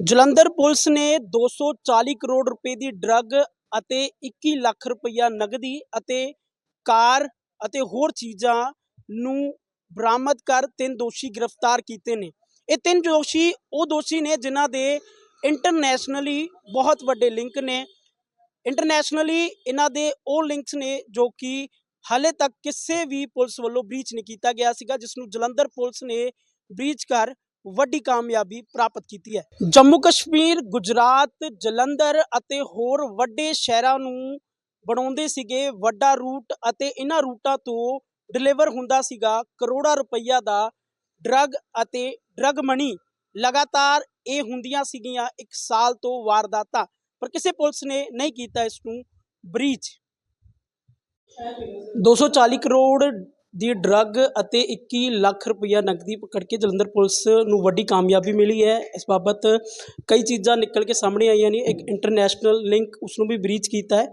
Jalandhar police ਨੇ 240 ਕਰੋੜ ਰੁਪਏ ਦੀ drug ਅਤੇ 21 ਲੱਖ ਰੁਪਈਆ ਨਗਦੀ ਅਤੇ ਕਾਰ ਅਤੇ ਹੋਰ ਚੀਜ਼ਾਂ ਨੂੰ ਬਰਾਮਦ ਕਰ ਤਿੰਨ ਦੋਸ਼ੀ ਗ੍ਰਿਫਤਾਰ ਕੀਤੇ ਨੇ। ਇਹ ਤਿੰਨ ਦੋਸ਼ੀ ਉਹ ਦੋਸ਼ੀ ਨੇ ਜਿਨ੍ਹਾਂ ਦੇ ਇੰਟਰਨੈਸ਼ਨਲੀ ਬਹੁਤ ਵੱਡੇ ਲਿੰਕ ਨੇ। ਇੰਟਰਨੈਸ਼ਨਲੀ ਇਹਨਾਂ ਦੇ ਉਹ ਲਿੰਕਸ ਨੇ ਜੋ ਕਿ ਹਾਲੇ ਤੱਕ ਕਿਸੇ ਵੀ ਪੁਲਿਸ ਵੱਲੋਂ ਬ੍ਰੀਚ ਨਹੀਂ ਕੀਤਾ ਗਿਆ ਸੀਗਾ ਜਿਸ ਨੂੰ ਜਲੰਧਰ ਪੁਲਿਸ ਨੇ ਬ੍ਰੀਚ ਕਰ ਵੱਡੀ ਕਾਮਯਾਬੀ ਪ੍ਰਾਪਤ ਕੀਤੀ ਹੈ। ਜੰਮੂ ਕਸ਼ਮੀਰ, ਗੁਜਰਾਤ, ਜਲੰਧਰ ਅਤੇ ਹੋਰ ਵੱਡੇ ਸ਼ਹਿਰਾਂ ਨੂੰ ਬਣਾਉਂਦੇ ਸੀਗੇ ਵੱਡਾ ਰੂਟ ਅਤੇ ਇਹਨਾਂ ਰੂਟਾਂ ਤੋਂ ਡਿਲੀਵਰ ਹੁੰਦਾ ਸੀਗਾ ਕਰੋੜਾਂ ਰੁਪਈਆ ਦਾ ਡਰੱਗ ਅਤੇ ਡਰੱਗ ਮਨੀ। ਲਗਾਤਾਰ ਇਹ ਹੁੰਦੀਆਂ ਸੀਗੀਆਂ ਇੱਕ ਸਾਲ ਤੋਂ ਵਾਰਦਾਤਾਂ, ਪਰ ਕਿਸੇ ਪੁਲਿਸ ਨੇ ਨਹੀਂ ਕੀਤਾ ਇਸ ਨੂੰ ਬ੍ਰੀਚ। 240 ਕਰੋੜ ਦੀ ਡਰੱਗ ਅਤੇ 21 ਲੱਖ ਰੁਪਇਆ ਨਕਦੀ ਪਕੜ ਕੇ ਜਲੰਧਰ ਪੁਲਿਸ ਨੂੰ ਵੱਡੀ ਕਾਮਯਾਬੀ ਮਿਲੀ ਹੈ। ਇਸ ਬਾਬਤ ਕਈ ਚੀਜ਼ਾਂ ਨਿਕਲ ਕੇ ਸਾਹਮਣੇ ਆਈਆਂ ਨੇ। ਇੱਕ ਇੰਟਰਨੈਸ਼ਨਲ ਲਿੰਕ ਉਸ ਨੂੰ ਵੀ ਬ੍ਰੀਚ ਕੀਤਾ ਹੈ।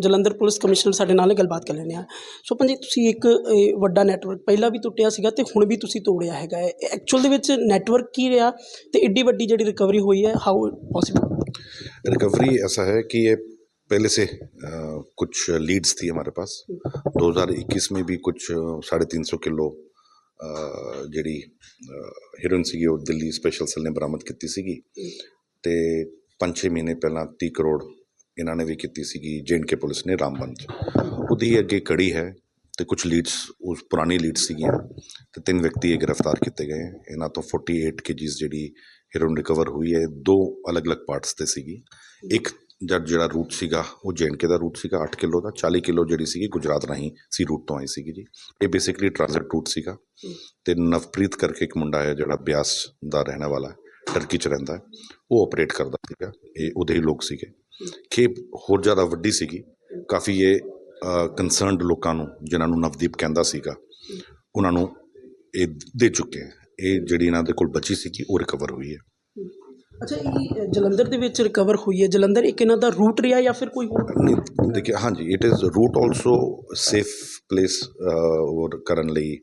ਜਲੰਧਰ ਪੁਲਿਸ ਕਮਿਸ਼ਨਰ ਸਾਡੇ ਨਾਲ ਗੱਲਬਾਤ ਕਰ ਲੈਣੇ ਆ ਸੋ ਪੰਜੀ ਤੁਸੀਂ ਇੱਕ ਵੱਡਾ ਨੈਟਵਰਕ ਪਹਿਲਾਂ ਵੀ ਟੁੱਟਿਆ ਸੀਗਾ ਤੇ ਹੁਣ ਵੀ ਤੁਸੀਂ ਤੋੜਿਆ ਹੈਗਾ ਐਕਚੁਅਲ ਦੇ ਵਿੱਚ ਨੈਟਵਰਕ ਕੀ ਰਿਹਾ ਤੇ ਇੱਡੀ ਵੱਡੀ ਜਿਹੜੀ ਰਿਕਵਰੀ ਹੋਈ ਹੈ ਹਾਊ ਪੋਸੀਬਲ ਰਿਕਵਰੀ ਐਸਾ ਹੈ ਕਿ ਇਹ पहले से अ, कुछ लीड्स थी हमारे पास 2021 में भी कुछ साढ़े तीन सौ किलो अ, ਜਿਹੜੀ ਹੀਰੋਇਨ ਸੀਗੀ ਉਹ ਦਿੱਲੀ ਸਪੈਸ਼ਲ ਸੈੱਲ ਨੇ ਬਰਾਮਦ ਕੀਤੀ ਸੀਗੀ ਤੇ 5-6 ਮਹੀਨੇ ਪਹਿਲਾਂ 30 ਕਰੋੜ ਇਹਨਾਂ ਨੇ ਵੀ ਕੀਤੀ ਸੀਗੀ ਕੇ ਪੁਲਿਸ ਨੇ ਰਾਮਬਨ ਚ ਉਹਦੀ ਅੱਗੇ ਕੜੀ ਹੈ ਤੇ ਕੁਝ ਲੀਡਸ ਉਸ ਪੁਰਾਣੀ ਲੀਡਸ ਸੀਗੀਆਂ ਤੇ ਤਿੰਨ ਵਿਅਕਤੀ ਇਹ ਗ੍ਰਿਫਤਾਰ ਕੀਤੇ ਗਏ ਇਹਨਾਂ ਤੋਂ 48 ਕੇਜੀਸ ਜਿਹੜੀ ਹੀਰੋਇਨ ਰਿਕਵਰ ਹੋਈ ਹੈ ਦੋ ਅਲੱਗ-ਅਲੱਗ ਪਾਰਟਸ ਤੇ ਸੀਗੀ ਇੱਕ ਜਦ ਜਿਹੜਾ ਰੂਟ ਸੀਗਾ, ਉਹ ਕੇ ਦਾ ਰੂਟ ਸੀਗਾ 8 ਕਿਲੋ ਦਾ 40 ਕਿਲੋ ਜਿਹੜੀ ਸੀਗੀ ਗੁਜਰਾਤ ਰਾਹੀਂ ਸੀ ਰੂਟ ਤੋਂ ਆਈ ਸੀਗੀ ਜੀ। ਇਹ ਬੇਸਿਕਲੀ ਟ੍ਰਾਂਜ਼ਿਟ ਰੂਟ ਸੀਗਾ। ਤੇ ਨਵਪ੍ਰੀਤ ਕਰਕੇ ਇੱਕ ਮੁੰਡਾ ਹੈ ਜਿਹੜਾ ਬਿਆਸ ਦਾ ਰਹਿਣ ਵਾਲਾ ਟਰਕੀ ਚ ਰਹਿੰਦਾ ਉਹ ਆਪਰੇਟ ਕਰਦਾ ਸੀਗਾ। ਇਹ ਉਹਦੇ ਹੀ ਲੋਕ ਸੀਗੇ। ਖੇਪ ਹੋਰ ਜ਼ਿਆਦਾ ਵੱਡੀ ਸੀਗੀ। ਕਾਫੀ ਇਹ ਕੰਸਰਨਡ ਲੋਕਾਂ ਨੂੰ, ਜਿਨ੍ਹਾਂ ਨੂੰ ਨਵਦੀਪ ਕਹਿੰਦਾ ਸੀਗਾ, ਉਹਨਾਂ ਨੂੰ ਇਹ ਦੇ ਚੁੱਕੇ ਹੈ। ਇਹ ਜਿਹੜੀ ਇਹਨਾਂ ਦੇ ਕੋਲ ਬਚੀ ਸੀਗੀ, ਉਹ ਰਿਕਵਰ ਹੋਈ ਹੈ। ਅੱਛਾ ਇਹ ਜਲੰਧਰ ਦੇ ਵਿੱਚ ਰਿਕਵਰ ਹੋਈ ਹੈ। ਜਲੰਧਰ ਇੱਕ ਇਹਨਾਂ ਦਾ ਰੂਟ ਰਿਹਾ ਜਾਂ ਫਿਰ ਕੋਈ ਹੋਰ? ਨਹੀਂ ਦੇਖਿए ਹਾਂਜੀ it is route also safe place ਔਰ ਕਰਨ ਲਈ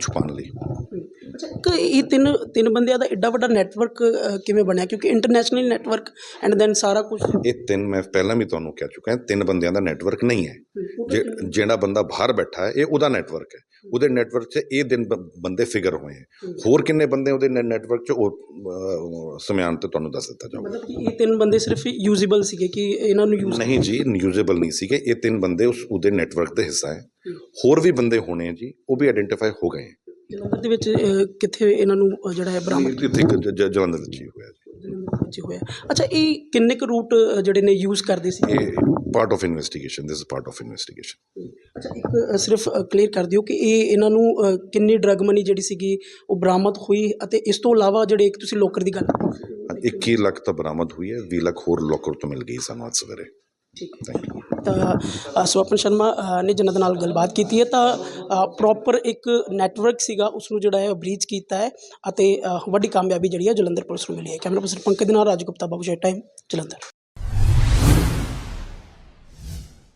ਛੁਪਾਉਣ ਲਈ। ਅੱਛਾ ਇਹ ਤਿੰਨ ਤਿੰਨ ਬੰਦਿਆਂ ਦਾ ਐਡਾ ਵੱਡਾ ਨੈਟਵਰਕ ਕਿਵੇਂ ਬਣਿਆ? ਕਿਉਂਕਿ ਇੰਟਰਨੈਸ਼ਨਲ ਨੈਟਵਰਕ ਐਂਡ ਦੈਨ ਸਾਰਾ ਕੁਝ ਇਹ ਤਿੰਨ ਮੈਂ ਪਹਿਲਾਂ ਵੀ ਤੁਹਾਨੂੰ ਕਹਿ ਚੁੱਕਾ ਹਾਂ ਤਿੰਨ ਬੰਦਿਆਂ ਦਾ ਨੈਟਵਰਕ ਨਹੀਂ ਹੈ। ਜਿਹੜਾ ਬੰਦਾ ਬਾਹਰ ਬੈਠਾ ਹੈ ਇਹ ਉਹਦਾ ਨੈਟਵਰਕ ਹੈ। ਉਹਦੇ ਨੈਟਵਰਕ 'ਚ ਇਹ ਦਿਨ ਬੰਦੇ ਫਿਗਰ ਹੋਏ ਹੈ। ਹੋਰ ਕਿੰਨੇ ਬੰਦੇ ਉਹਦੇ ਨੈਟਵਰਕ 'ਚ ਉਹ ਸਮਿਆਨ ਤੇ ਤੁਹਾਨੂੰ ਦੱਸ ਦਿੱਤਾ ਜਾਊਗਾ। ਮਤਲਬ ਕਿ ਇਹ ਤਿੰਨ ਬੰਦੇ ਸਿਰਫ ਯੂਜ਼ੇਬਲ ਸੀਗੇ ਕਿ ਇਹਨਾਂ ਨੂੰ ਯੂਜ਼ ਨਹੀਂ ਜੀ ਯੂਜ਼ੇਬਲ ਨਹੀਂ ਸੀਗੇ। ਇਹ ਤਿੰਨ ਬੰਦੇ ਉਸ ਉਹਦੇ ਨੈਟਵਰਕ ਦਾ ਹਿੱਸਾ ਹੈ। ਹੋਰ ਵੀ ਬੰਦੇ ਹੋਣੇ ਆ ਜੀ ਉਹ ਵੀ ਆਇਡੈਂਟੀਫਾਈ ਹੋ ਗਏ। ਜਲੰਧਰ ਦੇ ਵਿੱਚ ਕਿੱਥੇ ਇਹਨਾਂ ਨੂੰ ਜਿਹੜਾ ਹੈ ਬਰਾਮਦ ਇੱਥੇ ਜਲੰਧਰ ਵਿੱਚ ਹੀ ਹੋਇਆ ਜੀ। ਵਿੱਚ ਹੋਇਆ। ਅੱਛਾ ਇਹ ਕਿੰਨੇ ਕੁ ਰੂਟ ਜਿਹੜੇ ਨੇ ਯੂਜ਼ ਕਰਦੇ ਸੀ ਇਹ part of investigation this is part of investigation ਅੱਛਾ ਇੱਕ ਸਿਰਫ ਕਲੀਅਰ ਕਰ ਦਿਓ ਕਿ ਇਹ ਇਹਨਾਂ ਨੂੰ ਕਿੰਨੀ ਡਰਗ ਮਨੀ ਜਿਹੜੀ ਸੀਗੀ ਉਹ ਬਰਾਮਦ ਹੋਈ ਅਤੇ ਇਸ ਤੋਂ ਇਲਾਵਾ ਜਿਹੜੇ ਇੱਕ ਤੁਸੀਂ ਲੋਕਰ ਦੀ ਗੱਲ ਕੀਤੀ। 21 ਲੱਖ ਤਾਂ ਬਰਾਮਦ ਹੋਈ ਹੈ 20 ਲੱਖ ਹੋਰ ਲੋਕਰ ਤੋਂ ਮਿਲ ਗਈ ਸਾਨੂੰ ਅੱਜ ਸਵੇਰੇ। ਠੀਕ ਹੈ। ਤਾਂ ਸਵਪਨ ਸ਼ਰਮਾ ਨੇ ਜਿਨ੍ਹਾਂ ਦੇ ਨਾਲ ਗੱਲਬਾਤ ਕੀਤੀ ਹੈ ਤਾਂ ਪ੍ਰੋਪਰ ਇੱਕ ਨੈਟਵਰਕ ਸੀਗਾ ਉਸ ਨੂੰ ਜਿਹੜਾ ਹੈ ਬ੍ਰੀਚ ਕੀਤਾ ਹੈ ਅਤੇ ਵੱਡੀ ਕਾਮਯਾਬੀ ਜਿਹੜੀ ਹੈ ਜਲੰਧਰ ਪੁਲਿਸ ਨੂੰ ਮਿਲੀ ਹੈ। ਕੈਮਰਾ ਪਰਸਨ ਪੰਕਜ ਦੇ ਨਾਲ ਰਾਜ ਗੁਪਤਾ ਬਾਬੂ ਸ਼ਾਹ ਟਾਈਮ ਜਲੰਧਰ।